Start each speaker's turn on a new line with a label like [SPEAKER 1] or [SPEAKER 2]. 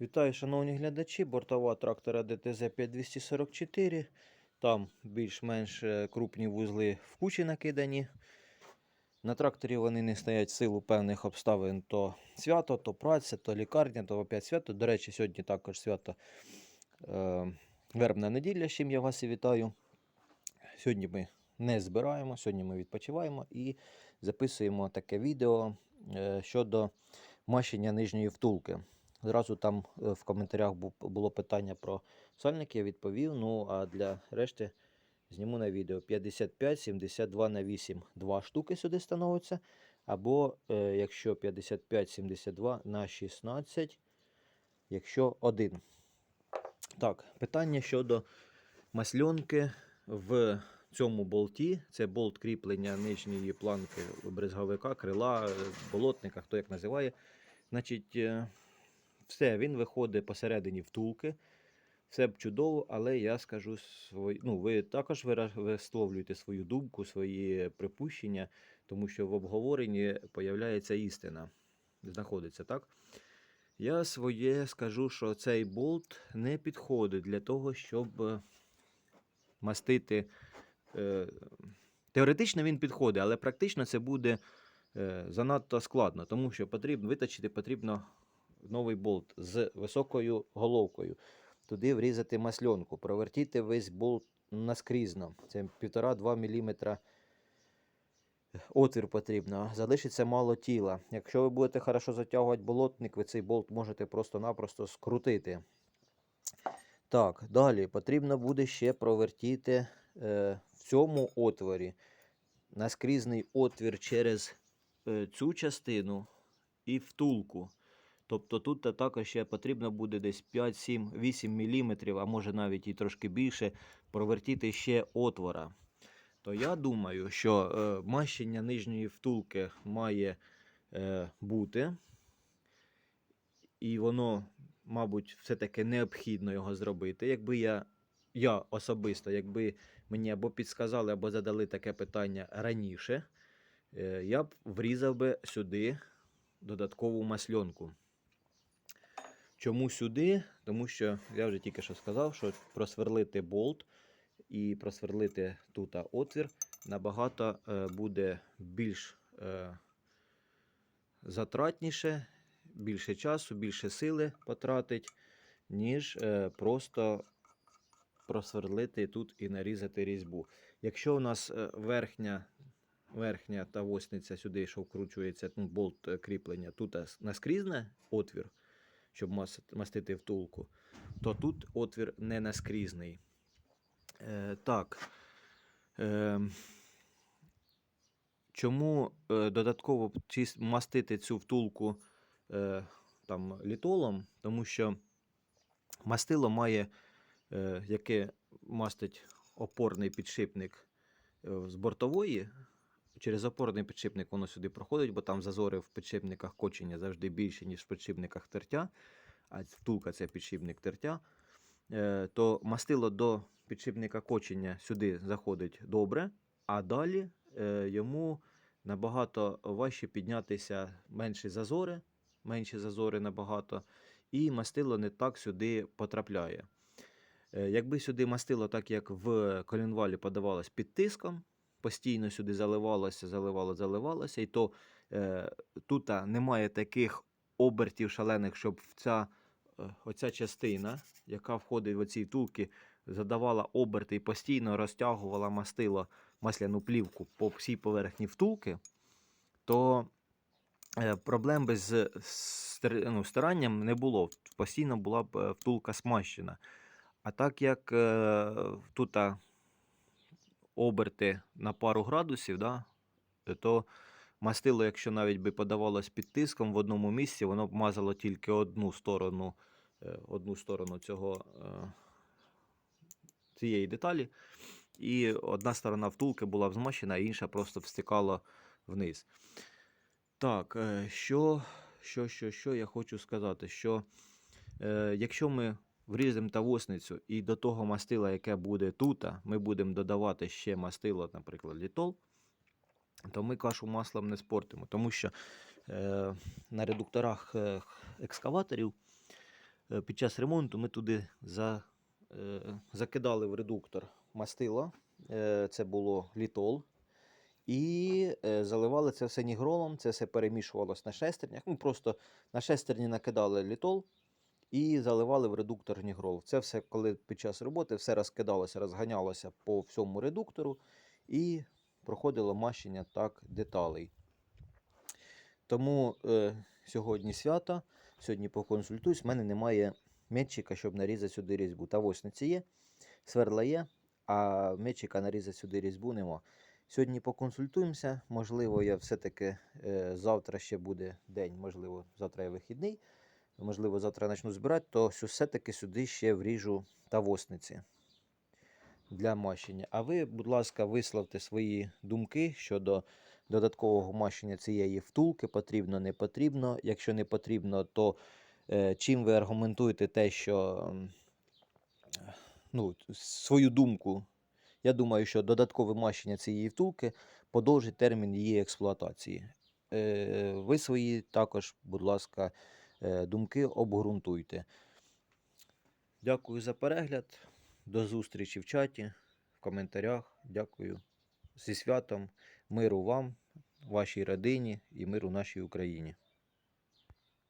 [SPEAKER 1] Вітаю, шановні глядачі. Бортова трактора ДТЗ 5244. Там більш-менш е, крупні вузли в кучі накидані. На тракторі вони не стоять в силу певних обставин. То свято, то праця, то лікарня, то опять свято. До речі, сьогодні також свято е, вербна неділя, з чим я вас і вітаю. Сьогодні ми не збираємо, сьогодні ми відпочиваємо і записуємо таке відео е, щодо мащення нижньої втулки. Зразу там е, в коментарях було питання про сальник, я відповів. Ну а для решти зніму на відео 55, 72 на 8. Два штуки сюди становиться. Або е, якщо 55, 72 на 16, якщо один. Так, питання щодо масльонки в цьому болті. Це болт кріплення нижньої планки брезговика, крила, е, болотника, хто як називає. Значить, е, все, він виходить посередині втулки. Все б чудово, але я скажу свої. Ну, ви також висловлюєте свою думку, свої припущення, тому що в обговоренні появляється істина. Знаходиться, так? Я своє скажу, що цей болт не підходить для того, щоб е, мастити. Е, теоретично він підходить, але практично це буде е, занадто складно, тому що потрібно виточити потрібно новий болт з високою головкою. Туди врізати масльонку, провертіти весь болт наскрізно. Це 1,5-2 мм отвір потрібно. Залишиться мало тіла. Якщо ви будете хорошо затягувати болотник, ви цей болт можете просто-напросто скрутити. Так, далі потрібно буде ще провертіти е, в цьому отворі наскрізний отвір через е, цю частину і втулку. Тобто тут та також ще потрібно буде десь 5, 7, 8 мм, а може навіть і трошки більше, провертіти ще отвора. То я думаю, що е, мащення нижньої втулки має е, бути. І воно, мабуть, все-таки необхідно його зробити. Якби я, я особисто, якби мені або підсказали, або задали таке питання раніше, е, я б врізав би сюди додаткову масльонку. Чому сюди? Тому що я вже тільки що сказав, що просверлити болт і просверлити тут отвір набагато е, буде більш е, затратніше, більше часу, більше сили потратить, ніж е, просто просверлити тут і нарізати різьбу. Якщо у нас верхня, верхня та восниця сюди, що вкручується, ну, болт кріплення, тут наскрізне отвір, щоб мастити втулку, то тут отвір не наскрізний. Е, так. Е, чому е, додатково мастити цю втулку е, там, літолом? Тому що мастило має, е, яке мастить опорний підшипник е, з бортової. Через опорний підшипник воно сюди проходить, бо там зазори в підшипниках кочення завжди більші, ніж в підшипниках тертя, а втулка це підшипник тертя. Е, то мастило до підшипника кочення сюди заходить добре, а далі е, йому набагато важче піднятися менші зазори, менші зазори набагато, і мастило не так сюди потрапляє. Е, Якби сюди мастило, так як в колінвалі подавалось під тиском, постійно сюди заливалося, заливало, заливалося, і то е, тут немає таких обертів шалених, щоб ця, е, оця частина, яка входить в оці втулки, задавала оберти і постійно розтягувала мастило масляну плівку по всій поверхні втулки, то е, проблем би з ну, стиранням не було. Постійно була б е, втулка смащена. А так як е, тут оберти на пару градусів, да, то мастило, якщо навіть би подавалось під тиском в одному місці, воно б мазало тільки одну сторону, е, одну сторону цього, е, цієї деталі. І одна сторона втулки була б змащена, а інша просто встикала вниз. Так, е, що, що, що, що я хочу сказати, що е, якщо ми вріземо тавосницю і до того мастила, яке буде тут, ми будемо додавати ще мастило, наприклад, літол, то ми кашу маслом не спортимо. Тому що е, на редукторах е, екскаваторів е, під час ремонту ми туди за, е, закидали в редуктор мастило. Е, це було літол. І е, заливали це все нігролом, це все перемішувалось на шестернях. Ну, просто на шестерні накидали літол і заливали в редуктор нігрол. Це все, коли під час роботи все розкидалося, розганялося по всьому редуктору і проходило мащення так деталей. Тому е, сьогодні свято, сьогодні поконсультуюсь. В мене немає метчика, щоб нарізати сюди різьбу. Та восьниці є, сверла є, а метчика нарізати сюди різьбу нема. Сьогодні поконсультуємося. Можливо, я все-таки е, завтра ще буде день, можливо, завтра я вихідний. Можливо, завтра почну збирати, то все-таки сюди ще вріжу тавосниці для мащення. А ви, будь ласка, висловте свої думки щодо додаткового мащення цієї втулки. Потрібно, не потрібно. Якщо не потрібно, то е, чим ви аргументуєте те, що м, ну, свою думку. Я думаю, що додаткове мащення цієї втулки подовжить термін її експлуатації. Е, ви свої також, будь ласка, е, думки обґрунтуйте. Дякую за перегляд. До зустрічі в чаті, в коментарях. Дякую. Зі святом, миру вам, вашій родині і миру нашій Україні.